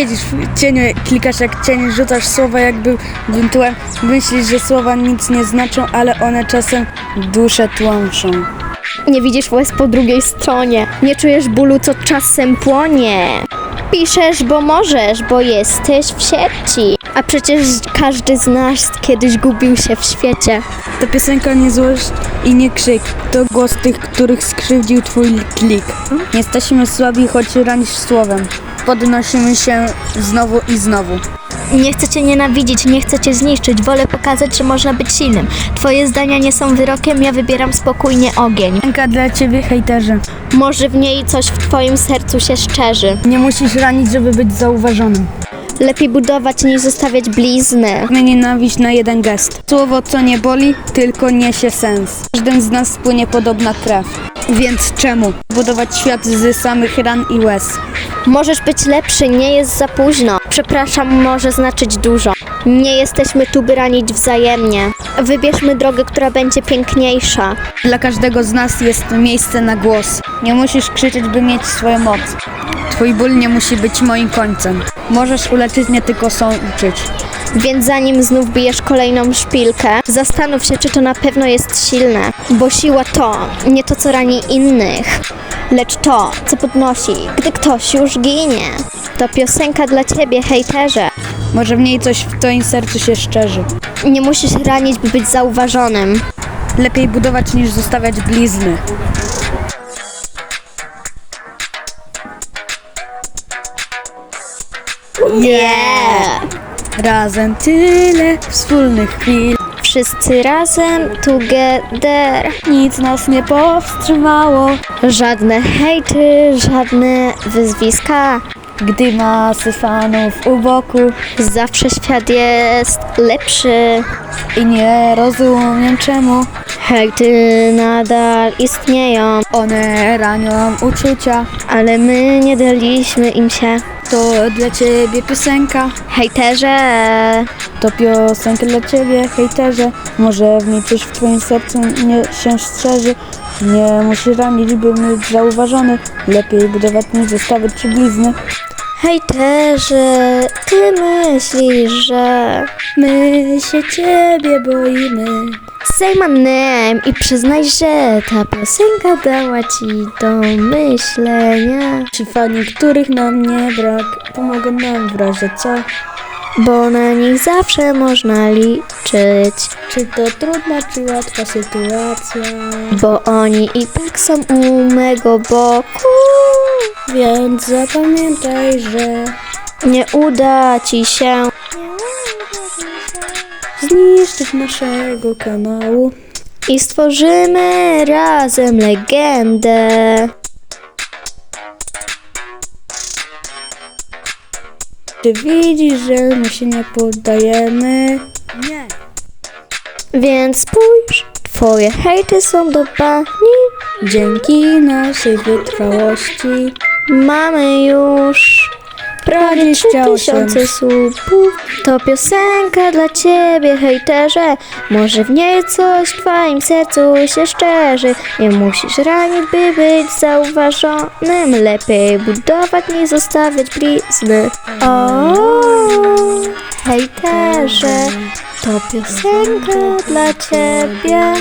Siedzisz w cieniu, klikasz jak cień, rzucasz słowa jakby tłem. Myślisz, że słowa nic nie znaczą, ale one czasem duszę tłamszą. Nie widzisz łez po drugiej stronie. Nie czujesz bólu, co czasem płonie. Piszesz, bo możesz, bo jesteś w sieci. A przecież każdy z nas kiedyś gubił się w świecie. Ta piosenka nie złość i nie krzyk. To głos tych, których skrzywdził twój klik. Jesteśmy słabi, choć ranisz słowem. Podnosimy się znowu i znowu. Nie chcę cię nienawidzić, nie chcę cię zniszczyć. Wolę pokazać, że można być silnym. Twoje zdania nie są wyrokiem, ja wybieram spokojnie ogień. Piosenka dla ciebie, hejterze. Może w niej coś w twoim sercu się szczerzy. Nie musisz ranić, żeby być zauważonym. Lepiej budować niż zostawiać blizny. Nie nienawiść na jeden gest. Słowo, co nie boli, tylko niesie sens. Każdym z nas płynie podobna krew. Więc czemu budować świat z samych ran i łez? Możesz być lepszy, nie jest za późno. Przepraszam może znaczyć dużo. Nie jesteśmy tu, by ranić wzajemnie. Wybierzmy drogę, która będzie piękniejsza. Dla każdego z nas jest miejsce na głos. Nie musisz krzyczeć, by mieć swoją moc. Twój ból nie musi być moim końcem. Możesz uleczyć mnie, tylko sączyć. Więc zanim znów bijesz kolejną szpilkę, zastanów się, czy to na pewno jest silne. Bo siła to nie to, co rani innych, lecz to, co podnosi, gdy ktoś już ginie. To piosenka dla ciebie, hejterze. Może w niej coś w twoim sercu się szczerzy. Nie musisz ranić, by być zauważonym. Lepiej budować niż zostawiać blizny. Nie! Razem tyle wspólnych chwil. Wszyscy razem, together. Nic nas nie powstrzymało. Żadne hejty, żadne wyzwiska. Gdy masy fanów u boku Zawsze świat jest lepszy. i nie rozumiem czemu Hejty nadal istnieją, one ranią uczucia. ale my nie daliśmy im się. To dla ciebie piosenka, Hejterze, to piosenka dla ciebie, hejterze. Może w niej coś w twoim sercu nie się strzeży. Nie musisz ranić, by być zauważony. Lepiej budować niż zostawiać ci blizny. Hejterze, ty myślisz, że My się ciebie boimy. say my name i przyznaj, że ta piosenka dała ci do myślenia. Ci fani, których nam nie brak, pomogą nam w razie co. Bo na nich zawsze można liczyć, Czy to trudna, czy łatwa sytuacja? bo oni i tak są u mego boku. Więc zapamiętaj, że Nie uda ci się zniszczyć naszego kanału. i stworzymy razem legendę. Czy widzisz, że my się nie poddajemy? Nie. Więc spójrz, twoje hejty są do bani. Dzięki naszej wytrwałości Mamy już prawie 28. 3000 subów. To piosenka dla ciebie, hejterze. Może w niej coś w twoim sercu się szczerzy. Nie musisz ranić, by być zauważonym. Lepiej budować, nie zostawiać blizny. O, hejterze, to piosenka dla ciebie.